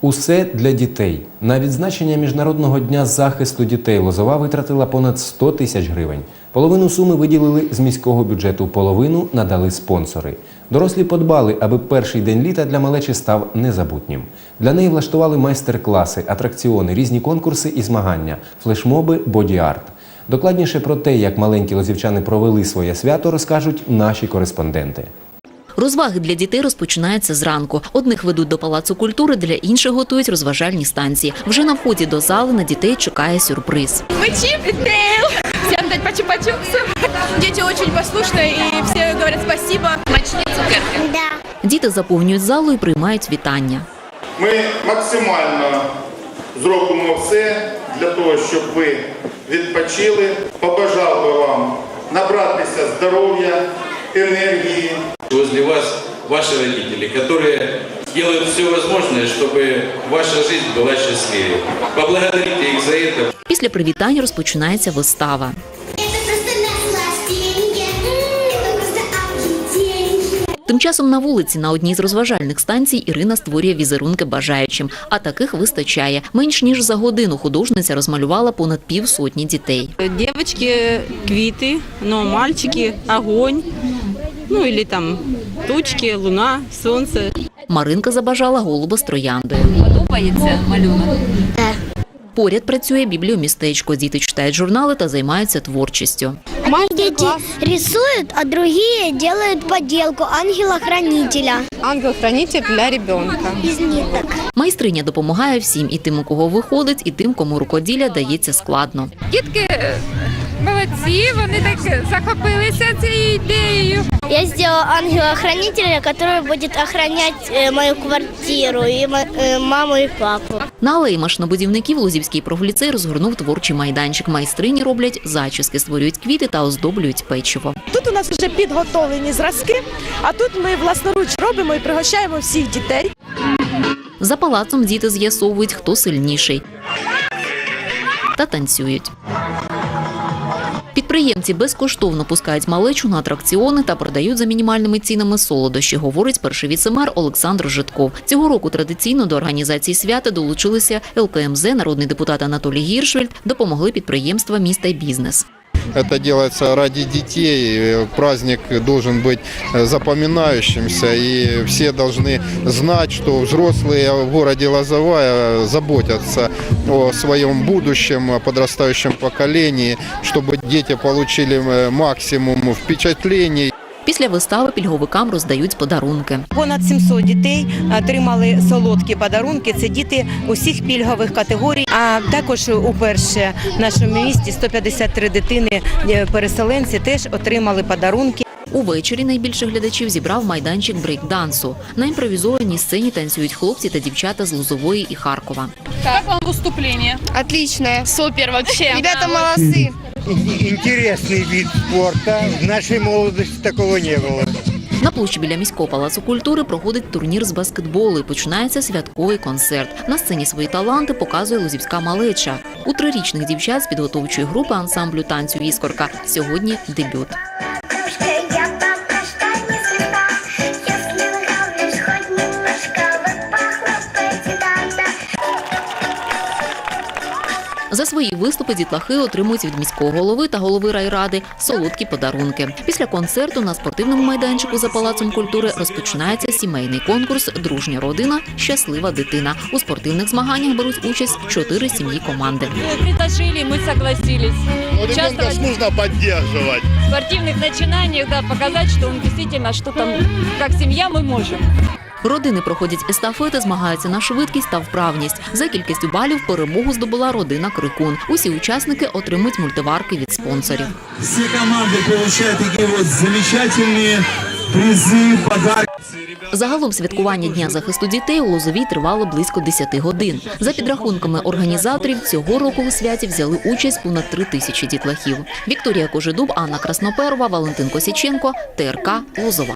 Усе для дітей. На відзначення Міжнародного дня захисту дітей Лозова витратила понад 100 тисяч гривень. Половину суми виділили з міського бюджету, половину надали спонсори. Дорослі подбали, аби перший день літа для малечі став незабутнім. Для неї влаштували майстер-класи, атракціони, різні конкурси і змагання, флешмоби, боді-арт. Докладніше про те, як маленькі лозівчани провели своє свято, розкажуть наші кореспонденти. Розваги для дітей розпочинаються зранку. Одних ведуть до палацу культури, для інших готують розважальні станції. Вже на вході до зали на дітей чекає сюрприз. Дейл. Всем дать по чупа-чупсу. Дети очень послушные и все говорят спасибо. Начни цукерки. Діти заповнюють залу і приймають вітання. Ми максимально зробимо все для того, щоб ви відпочили. Побажав би вам набратися здоров'я, енергії Возле вас ваши родители, которые делают все возможное, чтобы ваша жизнь была счастливее. Поблагодарите их за это. Після привітань розпочинається вистава. Это просто наслаждение. Это просто объедение. Тим часом на вулиці на одній з розважальних станцій Ірина створює візерунки бажаючим, а таких вистачає. Менш ніж за годину художниця розмалювала понад півсотні дітей. Девочки квиты, но мальчики огонь, ну или там тучки, луна, солнце. Маринка забажала голуба з трояндою. Подобається малюнок? Поряд працює бібліомістечко. Діти читають журнали та займаються творчістю. Одни дети рисуют, а другие делают поделку ангела-хранителя Ангел-хранитель для ребенка. из ниток. Майстриня допомагає всім і тим, у кого виходить, і тим, кому рукоділля дається складно. Дітки е, молодці, вони так захопилися цією ідеєю. Я сделала ангела-хранителя, который будет охранять э, мою квартиру и мо- э, маму и папу. На алеї машинобудівників Лозівський профліцей розгорнув творчий майданчик. Майстрині роблять зачіски, створюють квіти та оздоблюють печиво. Тут у нас вже підготовлені зразки, а тут ми власноруч робимо і пригощаємо всіх дітей. За палацом діти з'ясовують, хто сильніший. Та танцюють. Підприємці безкоштовно пускають малечу на атракціони та продають за мінімальними цінами солодощі, говорить перший віцемер Олександр Житков. Цього року традиційно до організації свята долучилися ЛКМЗ, народний депутат Анатолій Гіршвельд, допомогли підприємства міста й бізнес. Это делается ради детей. Э, Праздник должен быть э, запоминающимся, и все должны знать, что взрослые в городе Лозовая заботятся о своем будущем, о подрастающем поколении, чтобы дети получили э, максимум впечатлений. Після вистави пільговикам роздають подарунки. Понад 700 дітей отримали солодкі подарунки. Це діти усіх пільгових категорій. А також уперше в нашому місті 153 дитини е, переселенці теж отримали подарунки. Увечері найбільше глядачів зібрав майданчик брейк-дансу. На імпровізованій сцені танцюють хлопці та дівчата з Лузової і Харкова. Як вам виступлення? Отлично. Супер вообще. Ребята молодцы. Интересный вид спорта. В нашій молодості такого не було. На площі біля міського палацу культури проходить турнір з баскетболу і починається святковий концерт. На сцені свої таланти показує лузівська малеча. У трирічних дівчат з підготовчої групи ансамблю танцю Іскорка сьогодні дебют. За свої виступи дітлахи отримують від міського голови та голови райради солодкі подарунки. Після концерту на спортивному майданчику за палацом культури розпочинається сімейний конкурс Дружня родина, щаслива дитина. У спортивних змаганнях беруть участь чотири сім'ї команди. Предложили, мы согласились. Участвовать нужно поддерживать. в спортивных начинаниях, да, показать, что он действительно, что там, как семья мы можем. Родини проходять естафети, змагаються на швидкість та вправність. За кількістю балів перемогу здобула родина Крикун. Усі учасники отримують мультиварки від спонсорів. Все команды получают такие вот замечательные призы, подарки. Загалом святкування Дня захисту дітей у Лозовій тривало близько 10 годин. За підрахунками організаторів, цього року у святі взяли участь понад 3 тисячі дітлахів. Вікторія Кожедуб, Анна Красноперова, Валентин Косяченко, ТРК Лозова.